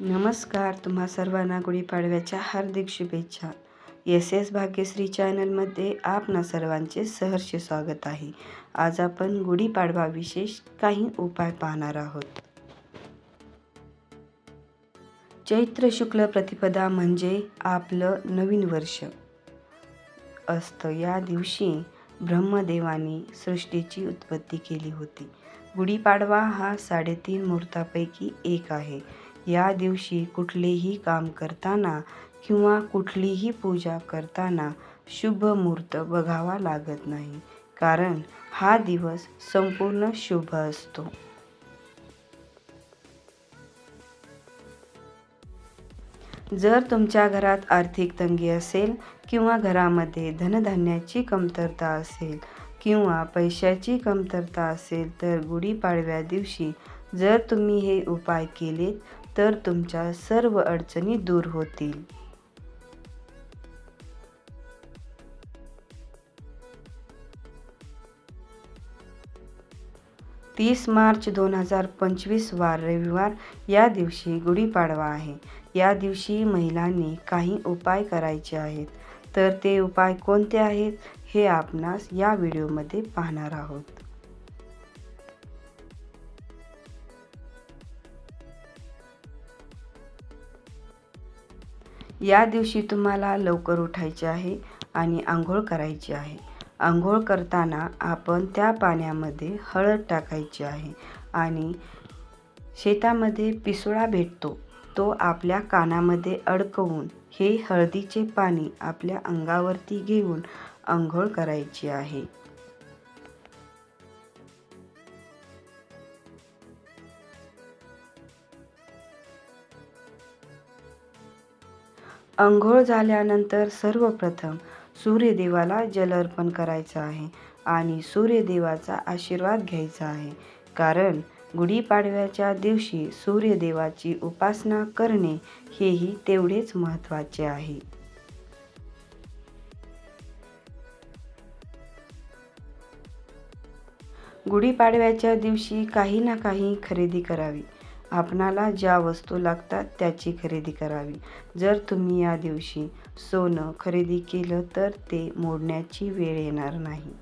नमस्कार तुम्हा सर्वांना गुढीपाडव्याच्या हार्दिक शुभेच्छा. एस एस भाग्यश्री चॅनलमध्ये आपणा सर्वांचे सहर्ष स्वागत आहे. आज आपण गुढीपाडवा विशेष काही उपाय पाहणार आहोत. चैत्र शुक्ल प्रतिपदा म्हणजे आपलं नवीन वर्ष. असतं या दिवशी ब्रह्मदेवाने सृष्टीची उत्पत्ती केली होती. गुढीपाडवा हा साडेतीन मुहूर्तापैकी एक आहे. या दिवशी कुठलेही काम करताना किंवा कुठलीही पूजा करताना शुभ मुहूर्त बघावा लागत नाही कारण हा दिवस संपूर्ण शुभ असतो. जर तुमच्या घरात आर्थिक तंगी असेल किंवा घरामध्ये धनधान्याची कमतरता असेल किंवा पैशाची कमतरता असेल तर गुढीपाडव्या दिवशी जर तुम्ही हे उपाय केलेत तर तुमच्या सर्व अडचणी दूर होतील. तीस मार्च दोन हजार पंचवीस वार रविवार. या दिवशी गुढीपाडवा आहे. या दिवशी महिलांनी काही उपाय करायचे आहेत. तर ते उपाय कोणते आहेत हे आपणास या व्हिडिओमध्ये पाहणार आहोत. या दिवशी तुम्हाला लवकर उठायचे आहे आणि आंघोळ करायची आहे. आंघोळ करताना आपण त्या पाण्यामध्ये हळद टाकायची आहे आणि शेतामध्ये पिसुळा भेटतो. तो आपल्या कानामध्ये अडकवून हे हळदीचे पाणी आपल्या अंगावरती घेऊन आंघोळ करायची आहे. अंघोळ झाल्यानंतर सर्वप्रथम सूर्यदेवाला जल अर्पण करायचं आहे आणि सूर्यदेवाचा आशीर्वाद घ्यायचा आहे. कारण गुढीपाडव्याच्या दिवशी सूर्यदेवाची उपासना करणे हेही तेवढेच महत्त्वाचे आहे. गुढीपाडव्याच्या दिवशी काही ना काही खरेदी करावी. आपणाला ज्या वस्तू लागतात त्याची खरेदी करावी. जर तुम्ही या दिवशी सोनं खरेदी केलं तर ते मोडण्याची वेळ येणार नाही.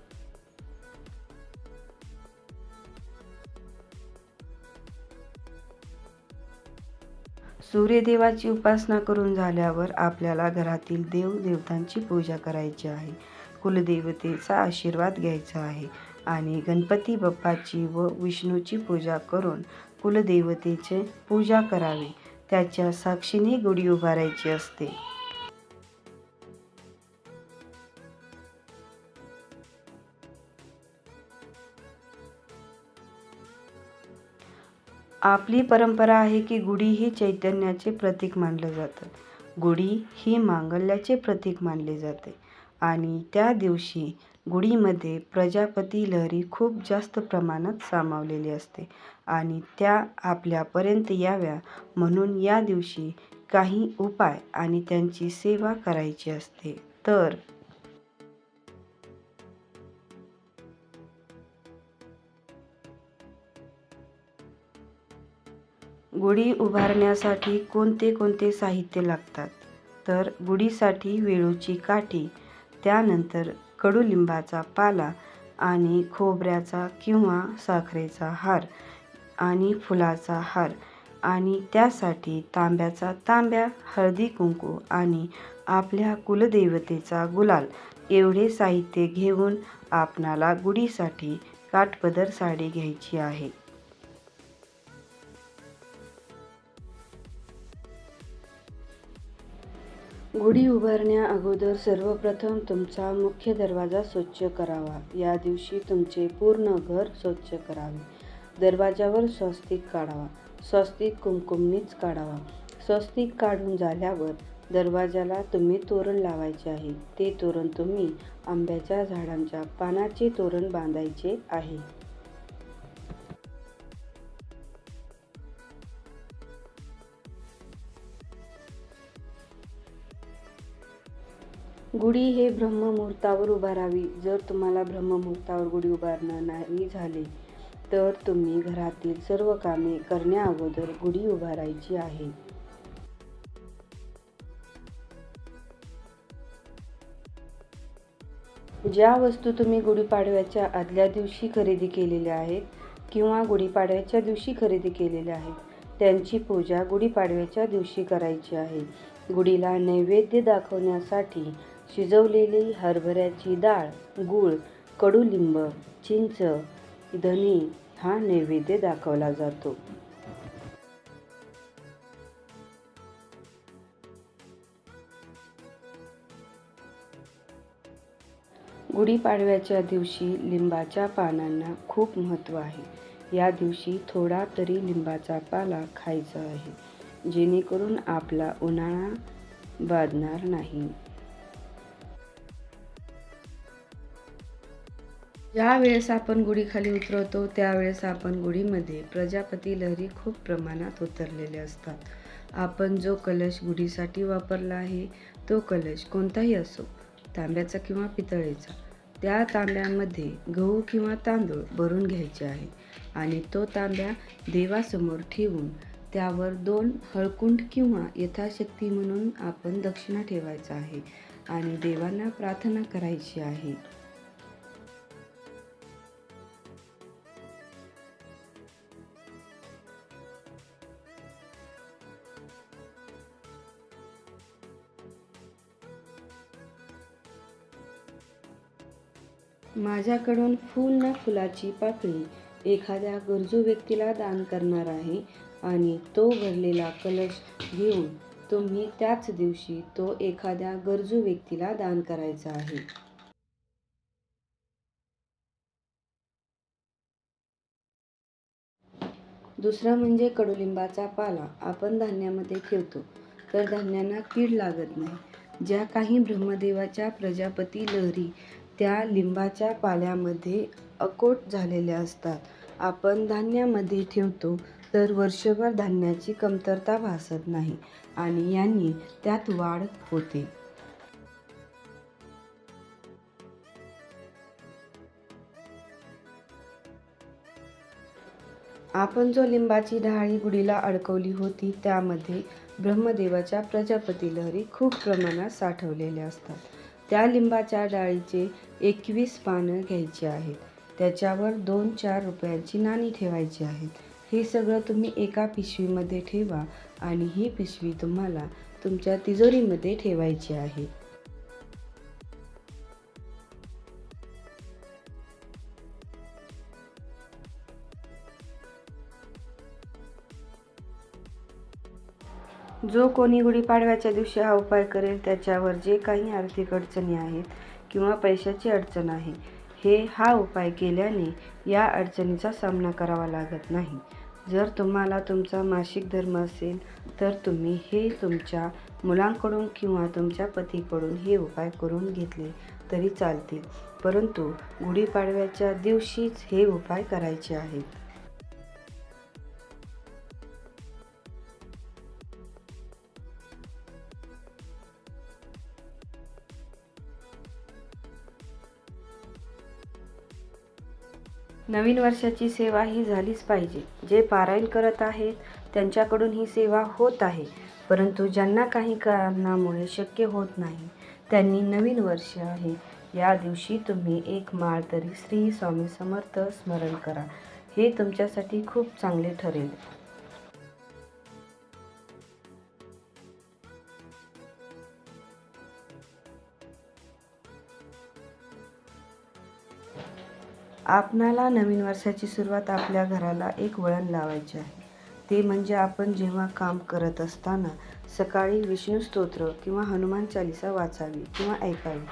सूर्यदेवाची उपासना करून झाल्यावर आपल्याला घरातील देव देवतांची पूजा करायची आहे. कुलदेवतेचा आशीर्वाद घ्यायचा आहे आणि गणपती बाप्पाची व विष्णूची पूजा करून कुलदेवतेचे पूजा करावी. त्याच्या साक्षीने गुढी उभारायची असते. आपली परंपरा आहे की गुढी ही चैतन्याचे प्रतीक मानलं जातं. गुढी ही मांगल्याचे प्रतीक मानले जाते. आणि त्या दिवशी गुढीमध्ये प्रजापती लहरी खूप जास्त प्रमाणात सामावलेली असते. आणि त्या आपल्यापर्यंत याव्या म्हणून या दिवशी काही उपाय आणि त्यांची सेवा करायची असते. तर गुढी उभारण्यासाठी कोणते कोणते साहित्य लागतात? तर गुढीसाठी वेळूची काठी त्यानंतर कडुलिंबाचा पाला आणि खोबऱ्याचा किंवा साखरेचा हार आणि फुलाचा हार आणि त्यासाठी तांब्याचा तांब्या हळदी कुंकू आणि आपल्या कुलदेवतेचा गुलाल. एवढे साहित्य घेऊन आपणाला गुढीसाठी काठपदर साडी घ्यायची आहे. गुढी उभारण्या अगोदर सर्वप्रथम तुमचा मुख्य दरवाजा स्वच्छ करावा. या दिवशी तुमचे पूर्ण घर स्वच्छ करावे. दरवाजावर स्वस्तिक काढावा. स्वस्तिक कुमकुमनीच काढावा. स्वस्तिक काढून झाल्यावर दरवाजाला तुम्ही तोरण लावायचे आहे. ते तोरण तुम्ही आंब्याच्या झाडांच्या पानाचे तोरण बांधायचे आहे. गुढी हे ब्रह्ममुहूर्तावर उभारावी जर तुम्हाला ब्रह्ममुहूर्तावर गुढी उभारणं नाही झाले तर तुम्ही घरातील सर्व कामे करण्याअगोदर गुढी उभारायची आहे. ज्या वस्तू तुम्ही गुढीपाडव्याच्या आदल्या दिवशी खरेदी केलेल्या आहेत किंवा गुढीपाडव्याच्या दिवशी खरेदी केलेल्या आहेत त्यांची पूजा गुढीपाडव्याच्या दिवशी करायची आहे. गुढीला नैवेद्य दाखवण्यासाठी शिजवलेली हरभऱ्याची डाळ गूळ कडुलिंब चिंच धने हा नैवेद्य दाखवला जातो. गुढीपाडव्याच्या दिवशी लिंबाच्या पानांना खूप महत्त्व आहे. या दिवशी थोडा तरी लिंबाचा पाला खायचा आहे. जेणेकरून आपला उन्हाळा बाधणार नाही. ज्या वेळेस आपण गुढीखाली उतरवतो त्यावेळेस आपण गुढीमध्ये प्रजापती लहरी खूप प्रमाणात उतरलेले असतात. आपण जो कलश गुढीसाठी वापरला आहे तो कलश कोणताही असो तांब्याचा किंवा पितळेचा त्या तांब्यामध्ये गहू किंवा तांदूळ भरून घ्यायचे आहे आणि तो तांब्या देवासमोर ठेवून त्यावर दोन हळकुंड किंवा यथाशक्ती म्हणून आपण दक्षिणा ठेवायचा आहे आणि देवांना प्रार्थना करायची आहे. माझ्याकडून फूल ना फुलाची पाकळी एखाद्या गरजू व्यक्तीला दान करणार आहे आणि तो भरलेला कलश घेऊन तुम्ही त्याच दिवशी तो एखाद्या गरजू व्यक्तीला दान करायचा आहे. दुसरा म्हणजे कडुलिंबाचा पाला. आपण धान्यामध्ये ठेवतो तर धान्यांना कीड लागत नाही. ज्या काही ब्रह्मदेवाच्या प्रजापती लहरी त्या लिंबाच्या पाल्यामध्ये अकोट झालेल्या असतात. आपण धान्यामध्ये ठेवतो तर वर्षभर धान्याची कमतरता भासत नाही आणि यांनी त्यात वाढ होते. आपण जो लिंबाची डहाळी गुढीला अडकवली होती त्यामध्ये ब्रह्मदेवाच्या प्रजापती लहरी खूप प्रमाणात साठवलेल्या असतात. त्या लिंबाच्या डाळीचे एकवीस पानं घ्यायची आहेत. त्याच्यावर दोन चार रुपयांची नाणी ठेवायची आहेत. हे सगळं तुम्ही एका पिशवीमध्ये ठेवा आणि ही पिशवी तुम्हाला तुमच्या तिजोरीमध्ये ठेवायची आहे. जो कोणी गुढीपाडव्याच्या दिवशी हा उपाय करेल त्याच्यावर जे काही आर्थिक अडचणी आहेत किंवा पैशाची अडचण आहे हे हा उपाय केल्याने या अडचणीचा सामना करावा लागत नाही. जर तुम्हाला तुमचा मासिक धर्म असेल तर तुम्ही हे तुमच्या मुलांकडून किंवा तुमच्या पतीकडून हे उपाय करून घेतले तरी चालतील. परंतु गुढीपाडव्याच्या दिवशीच हे उपाय करायचे आहेत. नवीन वर्षाची सेवा ही झालीच पाहिजे. जे पारायण करत आहेत त्यांच्याकडून ही सेवा होत आहे. परंतु ज्यांना काही कारणामुळे शक्य होत नाही त्यांनी नवीन वर्ष आहे. या दिवशी तुम्ही एक माळ तरी श्री स्वामी समर्थ स्मरण करा. हे तुमच्यासाठी खूप चांगले ठरेल. आपणाला नवीन वर्षाची सुरुवात आपल्या घराला एक वळण लावायचे आहे. ते म्हणजे आपण जेव्हा काम करत असताना सकाळी विष्णू स्तोत्र किंवा हनुमान चालिसा वाचावी किंवा ऐकावी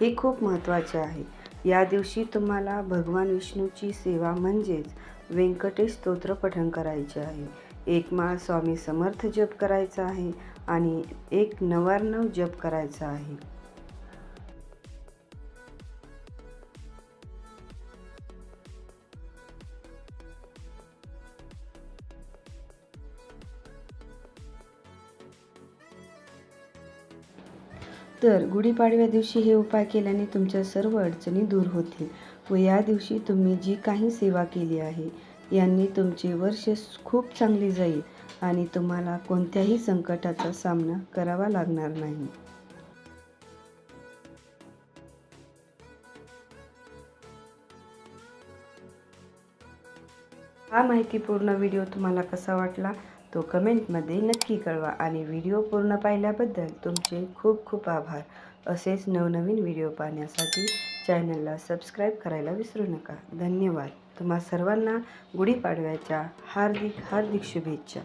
हे खूप महत्त्वाचे आहे. या दिवशी तुम्हाला भगवान विष्णूची सेवा म्हणजेच व्यंकटेश स्तोत्र पठण करायचे आहे. एक माळ स्वामी समर्थ जप करायचा आहे आणि एक नवार्णव जप करायचा आहे. तर गुढीपाडव्या दिवशी हे उपाय केल्याने तुमच्या सर्व अडचणी दूर होतील व या दिवशी तुम्ही जी काही सेवा केली आहे यांनी तुमचे वर्ष खूप चांगले जाईल आणि तुम्हाला कोणत्याही संकटाचा सामना करावा लागणार नाही. हा माहितीपूर्ण व्हिडिओ तुम्हाला कसा वाटला? तो कमेंटमध्ये नक्की कळवा आणि व्हिडिओ पूर्ण पाहिल्याबद्दल तुमचे खूप खूप आभार. असेच नवनवीन व्हिडिओ पाहण्यासाठी चॅनलला सबस्क्राईब करायला विसरू नका. धन्यवाद. तुम्हा सर्वांना गुढीपाडव्याच्या हार्दिक हार्दिक शुभेच्छा.